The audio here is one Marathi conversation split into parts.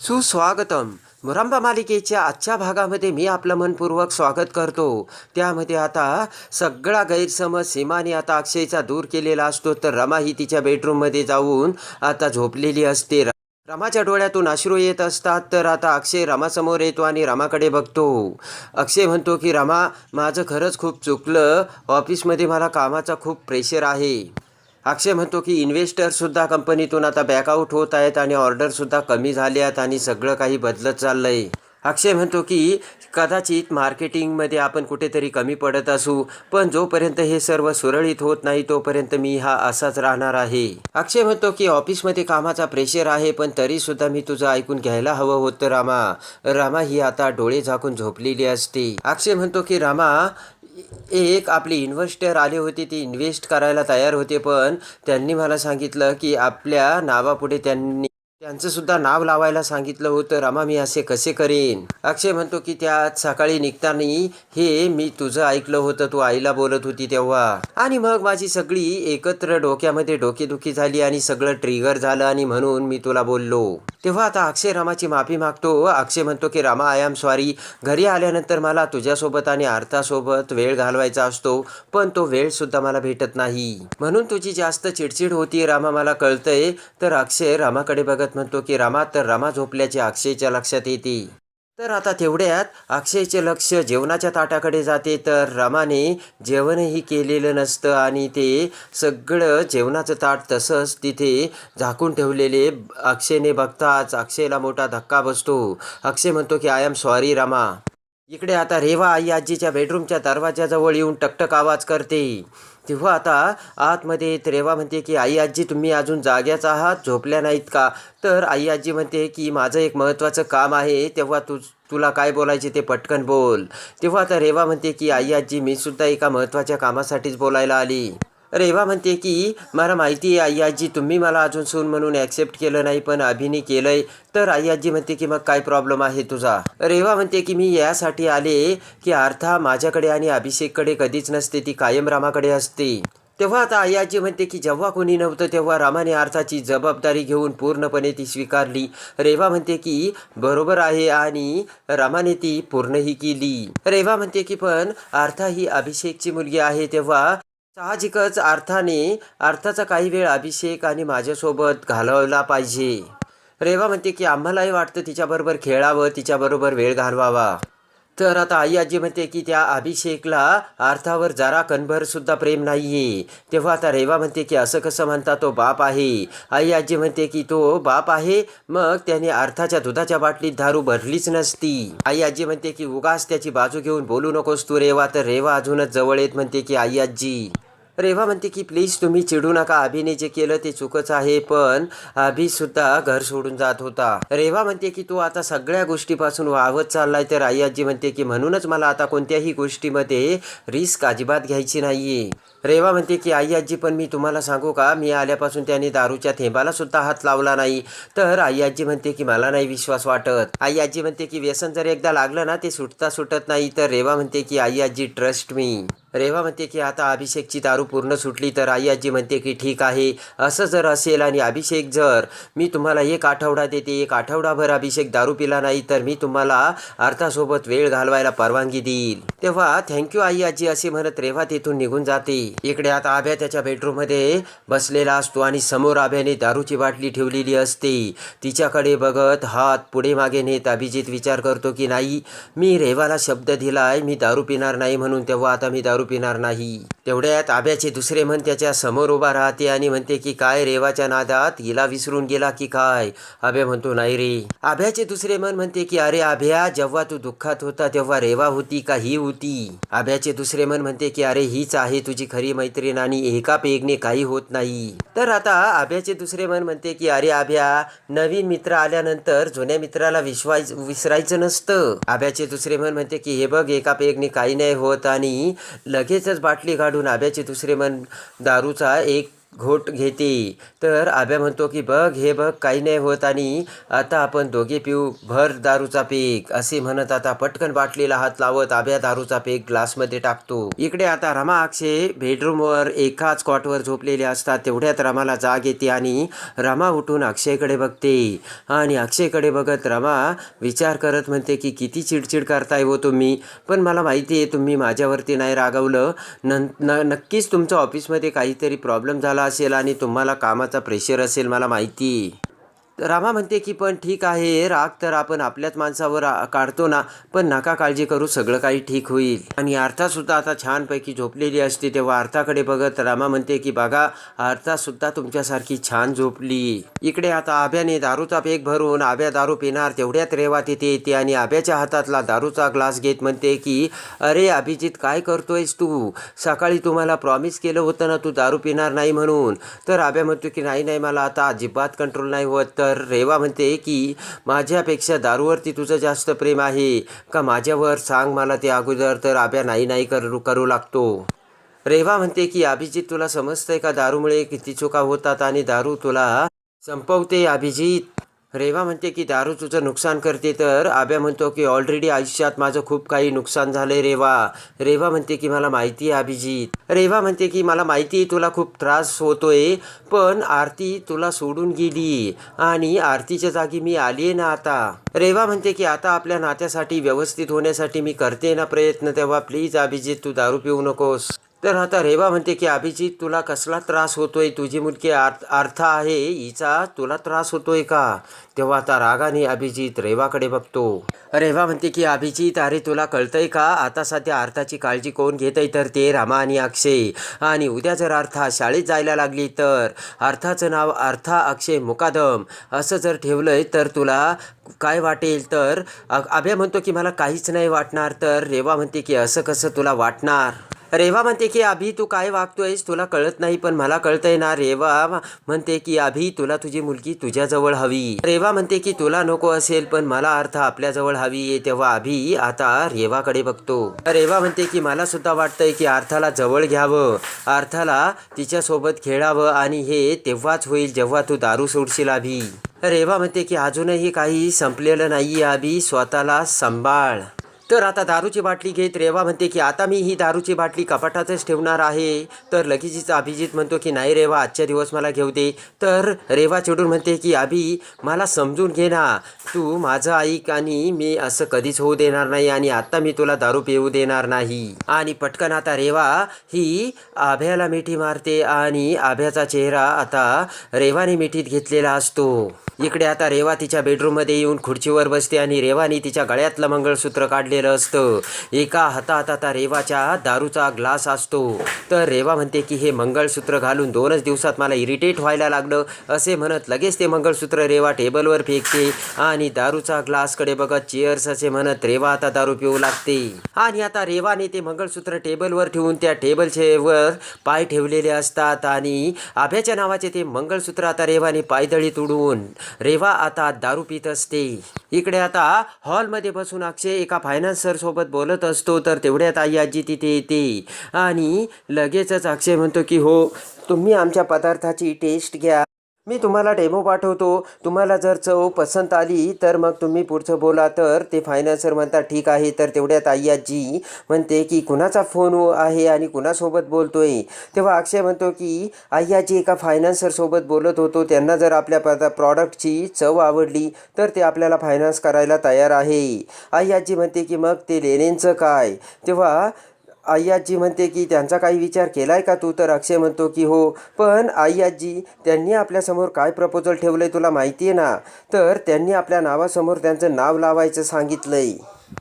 सुस्वागतम. मुरांबा मालिकेच्या आजच्या भागामध्ये मी आपलं मनपूर्वक स्वागत करतो. त्यामध्ये आता सगळा गैरसमज सीमाने आता अक्षयचा दूर केलेला असतो तर रमा ही तिच्या बेडरूममध्ये जाऊन आता झोपलेली असते. रमाच्या डोळ्यातून अश्रू येत असतात तर आता अक्षय रमासमोर येतो आणि रमाकडे बघतो. अक्षय म्हणतो की रमा माझं खरंच खूप चुकलं. ऑफिसमध्ये मला कामाचा खूप प्रेशर आहे. अक्षय म्हणतो की इन्व्हेस्टरसुद्धा कंपनीतून आता बॅकआउट होत आहेत आणि ऑर्डरसुद्धा कमी झाले आहेत आणि सगळं काही बदलत चाललं आहे अक्षय म्हणतो की कदाचित मार्केटिंगमध्ये आपण कुठेतरी कमी पडत असू पण जोपर्यंत हे सर्व सुरळीत होत नाही तोपर्यंत मी हा असाच राहणार आहे. अक्षय म्हणतो की ऑफिसमध्ये कामाचा प्रेशर आहे पण तरीसुद्धा मी तुझं ऐकून घ्यायला हवं होतं रामा. रामा ही आता डोळे झाकून झोपलेली असते. अक्षय म्हणतो की रामा एक आपले इन्व्हेस्टर आले होते ती इन्व्हेस्ट करायला तयार होते पण त्यांनी मला सांगितलं की आपल्या नावापुढे त्यांनी त्यांचं सुद्धा नाव लावायला सांगितलं होतं. रमा मी असे कसे करेन? अक्षय म्हणतो की त्यात सकाळी निघताना हे मी तुझं ऐकलं होतं. तू आईला बोलत होती तेव्हा. आणि मग माझी सगळी एकत्र डोक्यामध्ये डोकेदुखी झाली आणि सगळं ट्रिगर झालं आणि म्हणून मी तुला बोललो. तेव्हा आता अक्षय रामाची माफी मागतो. अक्षय म्हणतो की रामा आय एम सॉरी घरी आल्यानंतर मला तुझ्यासोबत आणि आर्थासोबत वेळ घालवायचा असतो पण तो वेळ सुद्धा मला भेटत नाही. म्हणून तुझी जास्त चिडचिड होती. रामा मला कळतंय. तर अक्षय रामाकडे बघत म्हणतो की रामा तर रामा झोपल्याचे अक्षयच्या लक्षात येते. तर आता तेवढ्यात अक्षयचे लक्ष जेवणाच्या ताटाकडे जाते. तर रामाने जेवणही केलेलं नसतं आणि ते सगळं जेवणाचं ताट तसंच तिथे झाकून ठेवलेले अक्षयने बघताच अक्षयला मोठा धक्का बसतो. अक्षय म्हणतो की आय एम सॉरी रामा. इकडे आता रेवा आई आजीच्या बेडरूमच्या दरवाजाजवळ येऊन टकटक आवाज करते. तेव्हा आता आतमध्ये रेवा म्हणते की आई आजी तुम्ही अजून जाग्याच आहात? झोपल्या नाहीत का? तर आई आजी म्हणते की माझं एक महत्त्वाचं काम आहे. तेव्हा तू तुला काय बोलायचे ते पटकन बोल. तेव्हा आता रेवा म्हणते की आई आजी मी सुद्धा एका महत्त्वाच्या कामासाठीच बोलायला आली. रेवा म्हणते की मला माहिती आहे आय्याजी तुम्ही मला अजून सून म्हणून ॲक्सेप्ट केलं नाही पण अभिनी केलंय. तर आई आजी म्हणते की मग काय प्रॉब्लेम आहे तुझा? रेवा म्हणते की मी यासाठी आले की अर्था माझ्याकडे आणि अभिषेककडे कधीच नसते ती कायम रामाकडे असते. तेव्हा आता आई म्हणते की जेव्हा कोणी नव्हतं तेव्हा रामाने अर्थाची जबाबदारी घेऊन पूर्णपणे ती स्वीकारली. रेवा म्हणते की बरोबर आहे आणि रामाने ती पूर्णही केली. रेवा म्हणते की पण अर्था ही अभिषेकची मुलगी आहे तेव्हा साहजिकच अर्थाने अर्थाचा काही वेळ अभिषेक आणि माझ्यासोबत घालवला पाहिजे. रेवा म्हणते की आम्हालाही वाटतं तिच्याबरोबर खेळावं तिच्याबरोबर वेळ घालवावा. तर आता आई आजी म्हणते की त्या अभिषेकला अर्थावर जरा कणभर सुद्धा प्रेम आहे तेव्हा आता रेवा म्हणते की असं कसं म्हणता तो बाप आहे? आई आजी म्हणते की तो बाप आहे मग त्याने अर्थाच्या दुधाच्या बाटलीत दारू भरलीच नसती. आई आजी म्हणते की उगाच त्याची बाजू घेऊन बोलू नकोस तू रेवा. तर रेवा अजूनच जवळ येत म्हणते की आई आजी रेवा म्हणते की प्लीज तुम्ही चिडू नका. अभिने जे केलं ते चुकच आहे पण अभि सुद्धा घर सोडून जात होता. रेवा म्हणते की तू आता सगळ्या गोष्टीपासून वाहवत चाललाय. तर आई आजी म्हणते की म्हणूनच मला आता कोणत्याही गोष्टीमध्ये रिस्क अजिबात घ्यायची नाहीये. रेवा म्हणते की आई आजी पण मी तुम्हाला सांगू का? मी आल्यापासून त्याने दारूच्या थेंबाला सुद्धा हात लावला नाही. तर आई आजी म्हणते की मला नाही विश्वास वाटत. आई आजी म्हणते की व्यसन जर एकदा लागलं ना ते सुटता सुटत नाही. तर रेवा म्हणते की आई आजी ट्रस्ट मी रेवा म्हणते की आता अभिषेकची दारू पूर्ण सुटली तर आई आजी म्हणते की ठीक आहे असं जर असेल आणि अभिषेक जर मी तुम्हाला एक आठवडा देते एक आठवडाभर अभिषेक दारू पिला नाही तर मी तुम्हाला अर्थासोबत वेळ घालवायला परवानगी देईल. तेव्हा थँक्यू आई आजी असे म्हणत रेवा तिथून निघून जाते. इकडे आता आभ्या त्याच्या बेडरूममध्ये बसलेला असतो आणि समोर आभ्याने दारूची बाटली ठेवलेली असते. तिच्याकडे बघत हात पुढे मागे नेत अभिजित विचार करतो की नाही मी रेवाला शब्द दिलाय मी दारू पिणार नाही म्हणून तेव्हा आता मी दारू पिणार नाही. तेवढ्यात आब्याचे दुसरे म्हण त्याच्यासमोर उभा राहते आणि म्हणते की काय रेवाच्या नादात हिला विसरून गेला की काय? आभ्या म्हणतो नाही रे. आभ्याचे दुसरे मन म्हणते की अरे आभ्या जेव्हा तू दुःखात होता तेव्हा रेवा होती का ही होती? आभ्याचे दुसरे मन म्हणते की अरे हीच आहे तुझी खरी मैत्रीण आणि एका पेगने काही होत नाही. तर आता आभ्याचे दुसरे मन म्हणते की अरे आभ्या नवीन मित्र आल्यानंतर जुन्या मित्राला विश्वास विसरायचं नसतं. आभ्याचे दुसरे मन म्हणते की हे बघ एका पेगने काही नाही होत आणि लगेचच बाटली काढून आब्याचे दुसरे मन दारूचा एक घोट घेते. तर आब्या म्हणतो की बघ हे बघ काही नाही होत आणि आता आपण दोघे पिऊ भर दारूचा पेक असे म्हणत आता पटकन बाटलीला हात लावत आब्या दारूचा पेक ग्लासमध्ये टाकतो. इकडे आता रमा अक्षय बेडरूमवर एकाच कॉटवर झोपलेले असतात. तेवढ्यात रमाला जाग येते आणि रमा उठून अक्षयकडे बघते. आणि अक्षयकडे बघत रमा विचार करत म्हणते की किती चिडचिड करताय हो तुम्ही. पण मला माहिती आहे तुम्ही माझ्यावरती नाही रागवलं. न नक्कीच तुमच्या ऑफिसमध्ये काहीतरी प्रॉब्लेम झाला असेल आणि तुम्हाला कामाचा प्रेशर असेल मला माहिती. रामा म्हणते की पण ठीक आहे राग तर आपण आपल्याच माणसावर आ- काढतो ना. पण नका काळजी करू सगळं काही ठीक होईल. आणि अर्थासुद्धा आता छानपैकी झोपलेली असते. तेव्हा अर्थाकडे बघत रामा म्हणते की बघा अर्थासुद्धा तुमच्यासारखी छान झोपली. इकडे आता आभ्याने दारूचा पेक भरून आभ्या दारू पिणार. तेवढ्यात रेवा तिथे येते आणि आभ्याच्या हातातला दारूचा ग्लास घेत म्हणते की अरे अभिजित काय करतोयस तू? सकाळी तुम्हाला प्रॉमिस केलं होतं ना तू दारू पिणार नाही म्हणून. तर आभ्या म्हणतो की नाही नाही मला आता अजिबात कंट्रोल नाही होत. तर रेवा म्हणते की माझ्यापेक्षा दारूवरती तुझं जास्त प्रेम आहे. का माझ्यावर सांग मला ते अगोदर तर आब्या नाही नाही करू करू लागतो. रेवा म्हणते की अभिजित तुला समजतंय का दारूमुळे किती चुका होतात आणि दारू तुला संपवते अभिजित? रेवा म्हणते की दारू तुझं नुकसान करते तर. आब्या म्हणतो की ऑलरेडी आयुष्यात माझं खूप काही नुकसान झालंय रेवा. रेवा म्हणते की मला माहिती आहे अभिजित. रेवा म्हणते की मला माहिती आहे तुला खूप त्रास होतोय पण आरती तुला सोडून गेली आणि आरतीच्या जागी मी आली आहे ना आता. रेवा म्हणते की आता आपल्या नात्यासाठी व्यवस्थित होण्यासाठी मी करते ना प्रयत्न तेव्हा प्लीज अभिजित तू दारू पिऊ नकोस. तर आता रेवा म्हणते की अभिजित तुला कसला त्रास होतोय? तुझी मुलगी आर्थ अर्थ आहे हिचा तुला त्रास होतोय का? तेव्हा आता रागाने अभिजित रेवाकडे बघतो. रेवा म्हणते की अभिजित अरे तुला कळतंय का? आता सध्या अर्थाची काळजी कोण घेतंय तर ते रामा आणि अक्षय. आणि उद्या जर अर्था शाळेत जायला लागली तर अर्थाचं नाव अर्था अक्षय मुकादम. असं जर ठेवलंय तर तुला काय वाटेल? तर अभ्या म्हणतो की मला काहीच नाही वाटणार. तर रेवा म्हणते की असं कसं तुला वाटणार? रेवा म्हणते की अभि तू काय वागतोयस तुला कळत नाही पण मला कळतंय ना रेवा. म्हणते की अभि तुला तुझी मुलगी तुझ्याजवळ हवी. रेवा म्हणते की तुला नको असेल पण मला अर्थ आपल्याजवळ हवी आहे तेव्हा अभि आता रेवाकडे बघतो. रेवा म्हणते की मला सुद्धा वाटतंय की अर्थाला जवळ घ्यावं. अर्थाला तिच्यासोबत खेळावं आणि हे तेव्हाच होईल जेव्हा तू दारू सोडशील अभि. रेवा म्हणते की अजूनही काही संपलेलं नाहीये अभि स्वतःला सांभाळ. तर आता दारूची बाटली घेत रेवा म्हणते की आता मी ही दारूची बाटली कपाटातच ठेवणार आहे. तर लगेचच अभिजित म्हणतो की नाही रेवा आजच्या दिवस मला घेऊ दे. तर रेवा चिडून म्हणते की अभि मला समजून घे ना. तू माझं ऐक आणि मी असं कधीच होऊ देणार नाही आणि आता मी तुला दारू पिऊ देणार नाही. आणि पटकन आता रेवा ही आभ्याला मिठी मारते आणि आभ्याचा चेहरा आता रेवाने मिठीत घेतलेला असतो. इकडे आता रेवा तिच्या बेडरूममध्ये येऊन खुर्चीवर बसते आणि रेवाने तिच्या गळ्यातलं मंगळसूत्र काढले बांधलेलं असतं. एका हातात आता रेवाच्या दारूचा ग्लास असतो. तर रेवा म्हणते की हे मंगळसूत्र घालून दोनच दिवसात मला इरिटेट व्हायला लागलं. असे म्हणत लगेच ते मंगळसूत्र रेवा टेबलवर फेकते आणि दारूचा ग्लासकडे बघत चेअर्स असे म्हणत रेवा आता दारू पिऊ लागते. आणि आता रेवाने ते मंगळसूत्र टेबलवर ठेवून त्या टेबलचे वर पाय ठेवलेले असतात आणि आभ्याच्या नावाचे ते मंगळसूत्र आता रेवाने पायदळी तुडून रेवा आता दारू पित असते. इकडे आता हॉलमध्ये बसून अक्षय एका फायनल फायनान्सर सरसोबत बोलत असतो तर तेवढ्यात आई आजी तिथे येते आणि लगेचच अक्षय म्हणतो की हो तुम्ही आमच्या पदार्थाची टेस्ट घ्या. मी तुम्हाला डेमो पाठवतो. तुम्हाला जर चव पसंत आली तर मग तुम्ही पुढचं बोला. तर ते फायनान्सर म्हणतात ठीक आहे तर तेवढ्यात आई आजी म्हणते की कुणाचा फोन आहे आणि कुणासोबत बोलतो आहे तेव्हा अक्षय म्हणतो की आई आजी एका फायनान्सरसोबत बोलत होतो. त्यांना जर आपल्या पद प्रॉडक्टची चव आवडली तर ते आपल्याला फायनान्स करायला तयार आहे. आई आजी म्हणते की मग ते लेनेंचं काय? तेव्हा आई आजी म्हणते की त्यांचा काही विचार केलाय का तू? तर अक्षय म्हणतो की हो. पण आई आजी त्यांनी आपल्यासमोर काय प्रपोजल ठेवलंय तुला माहिती आहे ना? तर त्यांनी आपल्या नावासमोर त्यांचं नाव लावायचं सांगितलंय.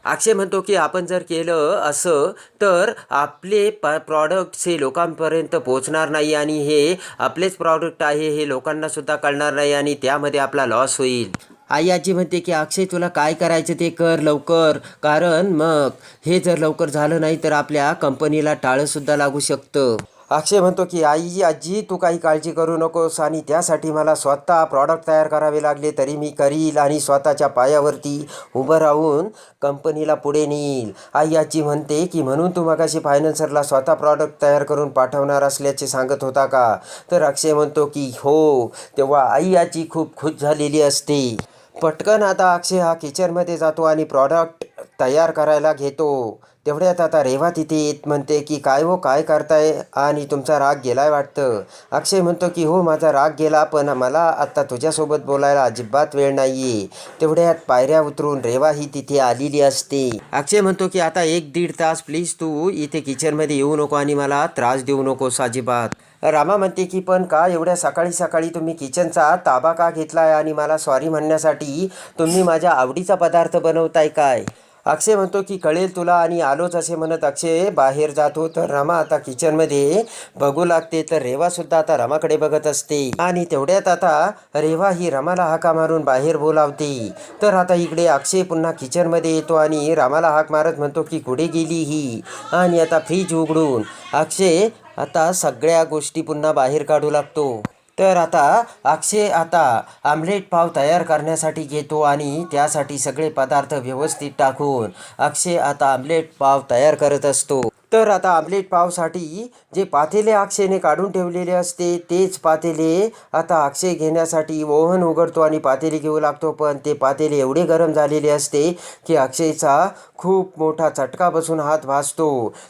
अक्षय म्हणतो की आपण जर केलं असं तर आपले प प्रॉडक्ट्स हे लोकांपर्यंत पोचणार नाही आणि हे आपलेच प्रॉडक्ट आहे हे लोकांनासुद्धा कळणार नाही आणि त्यामध्ये आपला लॉस होईल. आई आजी म्हणते की अक्षय तुला काय करायचं ते कर लवकर. कारण मग हे जर लवकर झालं नाही तर आपल्या कंपनीला टाळंसुद्धा लागू शकतं. अक्षय म्हणतो की आई आजी तू काही काळजी करू नकोस आणि त्यासाठी मला स्वतः प्रॉडक्ट तयार करावे लागले तरी मी करील आणि स्वतःच्या पायावरती उभं राहून कंपनीला पुढे नेईल. आई आजी म्हणते की म्हणून तू मगाशी फायनान्सरला स्वतः प्रॉडक्ट तयार करून पाठवणार असल्याचे सांगत होता का? तर अक्षय म्हणतो की हो. तेव्हा आई आजी खूप खुश झालेली असते. पटकन आता अक्षय हा किचनमध्ये जातो आणि प्रॉडक्ट तयार करायला घेतो. तेवढ्यात आता रेवा तिथे येत म्हणते की काय हो काय करताय? आणि तुमचा राग गेलाय वाटतं. अक्षय म्हणतो की हो माझा राग गेला पण मला आत्ता तुझ्यासोबत बोलायला अजिबात वेळ नाहीये. तेवढ्यात पायऱ्या उतरून रेवा ही तिथे आलेली असते. अक्षय म्हणतो की आता एक दीड तास प्लीज तू इथे किचनमध्ये येऊ नको आणि मला त्रास देऊ नकोस अजिबात. रामा म्हणते की पण का एवढ्या सकाळी सकाळी तुम्ही किचनचा ताबा का घेतलाय आणि मला सॉरी म्हणण्यासाठी तुम्ही माझ्या आवडीचा पदार्थ बनवताय काय? अक्षय म्हणतो की कळेल तुला आणि आलोच असे म्हणत अक्षय बाहेर जातो. तर रमा आता किचनमध्ये बघू लागते. तर रेवासुद्धा आता रमाकडे बघत असते. आणि तेवढ्यात आता रेवा ही रमाला हाका मारून बाहेर बोलावते. तर आता इकडे अक्षय पुन्हा किचनमध्ये येतो आणि रामाला हाक मारत म्हणतो की कुठे गेली ही? आणि आता फ्रीज उघडून अक्षय आता सगळ्या गोष्टी पुन्हा बाहेर काढू लागतो. तर आता अक्षय आता आमलेट पाव तयार करण्यासाठी घेतो आणि त्यासाठी सगळे पदार्थ व्यवस्थित टाकून अक्षय आता आमलेट पाव तयार करत असतो. तर आता आमलेट पावसाठी जे पातेले अक्षयने काढून ठेवलेले असते तेच पातेले आता अक्षय घेण्यासाठी ओव्हन उघडतो आणि पातेले घेऊ लागतो. पण ते पातेले एवढे गरम झालेले असते की अक्षयचा खूप मोठा चटका बसून हात भासतो.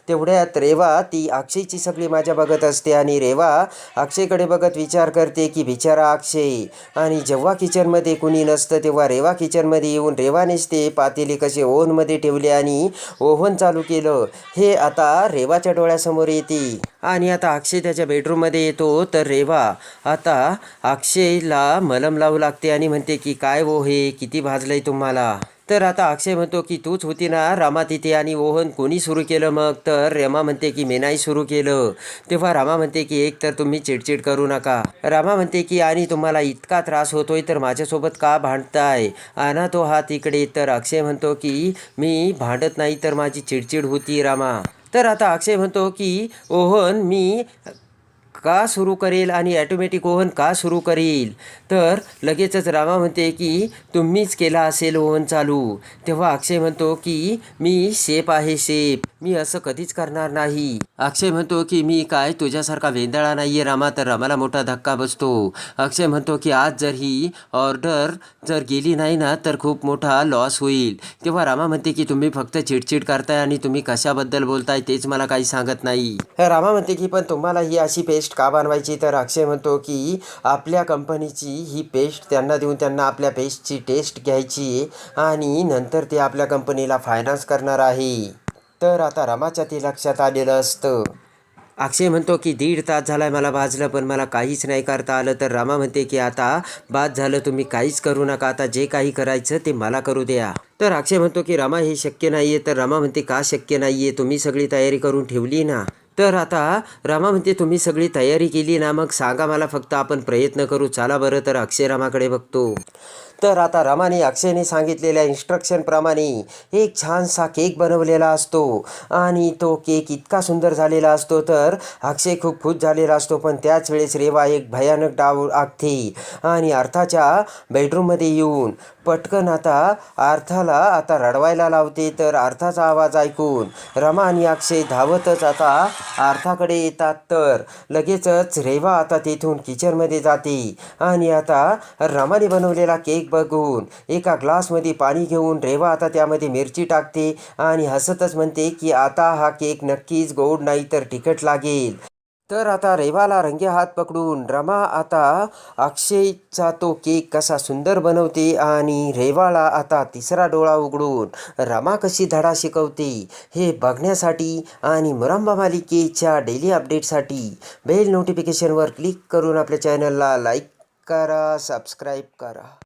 तेवढ्यात रेवा ती अक्षयची सगळी माझ्या बघत असते आणि रेवा अक्षयकडे बघत विचार करते की बिचारा अक्षय. आणि जेव्हा किचनमध्ये कुणी नसतं तेव्हा रेवा किचनमध्ये येऊन रेवानेच ते पातेले कसे ओव्हनमध्ये ठेवले आणि ओव्हन चालू केलं. हे आता रेवाच्या डोळ्यासमोर येते. आणि आता अक्षय त्याच्या बेडरूममध्ये येतो. तर रेवा आता अक्षयला मलम लावू लागते आणि म्हणते की काय वो हे? किती भाजलंय तुम्हाला? तर आता अक्षय म्हणतो की तूच होती ना रामा तिथे आणि ओहन कोणी सुरू केलं मग? तर रेमा म्हणते की मी नाही सुरू केलं. तेव्हा रामा म्हणते की एक तर तुम्ही चिडचिड करू नका. रामा म्हणते की आणि तुम्हाला इतका त्रास होतोय तर माझ्यासोबत का भांडताय? आणा तो हात इकडे. तर अक्षय म्हणतो की मी भांडत नाही तर माझी चिडचिड होती रामा. तर आता अक्षय म्हणतो की ओहन मी का सुरू करेल आणि ॲटोमॅटिक ओव्हन का सुरू करेल? तर लगेचच रामा म्हणते की तुम्हीच केला असेल ओव्हन चालू. तेव्हा अक्षय म्हणतो की मी शेप आहे शेप. मी असं कधीच करणार नाही. अक्षय म्हणतो की मी काय? तुझ्यासारखा वेंदळा नाही आहे रामा तर रामाला मोठा धक्का बसतो. अक्षय म्हणतो की आज जर ही ऑर्डर जर गेली नाही ना तर खूप मोठा लॉस होईल. तेव्हा रामा म्हणते की तुम्ही फक्त चिडचिड करताय आणि तुम्ही कशाबद्दल बोलताय तेच मला काही सांगत नाही. रामा म्हणते की पण तुम्हाला ही अशी पेस्ट का बनवायची? तर अक्षय म्हणतो की आपल्या कंपनीची ही पेस्ट त्यांना देऊन त्यांना आपल्या पेस्टची टेस्ट घ्यायची आणि नंतर ते आपल्या कंपनीला फायनान्स करणार आहे. तर आता रमाच्या ते लक्षात आलेलं असतं. अक्षय म्हणतो की दीड तास झालाय मला भाजलं पण मला काहीच नाही करता आलं. तर रामा म्हणते की आता बाद झालं तुम्ही काहीच करू नका. आता जे काही करायचं ते मला करू द्या. तर अक्षय म्हणतो की रमा हे शक्य नाही आहे तर रमा म्हणते का शक्य नाही आहे तुम्ही सगळी तयारी करून ठेवली ना. तर आता रामा म्हणते तुम्ही सगळी तयारी केली ना मग सांगा मला फक्त आपण प्रयत्न करू. चला बरं तर अक्षय रामाकडे बघतो. तर आता रमाने अक्षयने सांगितलेल्या इन्स्ट्रक्शनप्रमाणे एक छानसा केक बनवलेला असतो. आणि तो केक इतका सुंदर झालेला असतो तर अक्षय खूप खुश झालेला असतो. पण त्याच वेळेस रेवा एक भयानक डाव आखते आणि अर्थाच्या बेडरूममध्ये येऊन पटकन आता अर्थाला आता रडवायला लावते. तर अर्थाचा आवाज ऐकून रमा आणि अक्षय धावतच आता अर्थाकडे येतात. तर लगेचच रेवा आता तेथून किचनमध्ये जाते. आणि आता रमाने बनवलेला केक बघून एका ग्लासमध्ये पाणी घेऊन रेवा आता त्यामध्ये मिरची टाकते आणि हसतच म्हणते की आता हा केक नक्कीच गोड नाही तर तिखट लागेल. तर आता रेवाला रंगे हात पकडून रमा आता अक्षयचा तो केक कसा सुंदर बनवते आणि रेवाला आता तिसरा डोळा उघडून रमा कशी धडा शिकवते हे बघण्यासाठी आणि मुरंबा मालिकेच्या डेली अपडेटसाठी बेल नोटिफिकेशनवर क्लिक करून आपल्या चॅनलला लाईक करा सबस्क्राईब करा.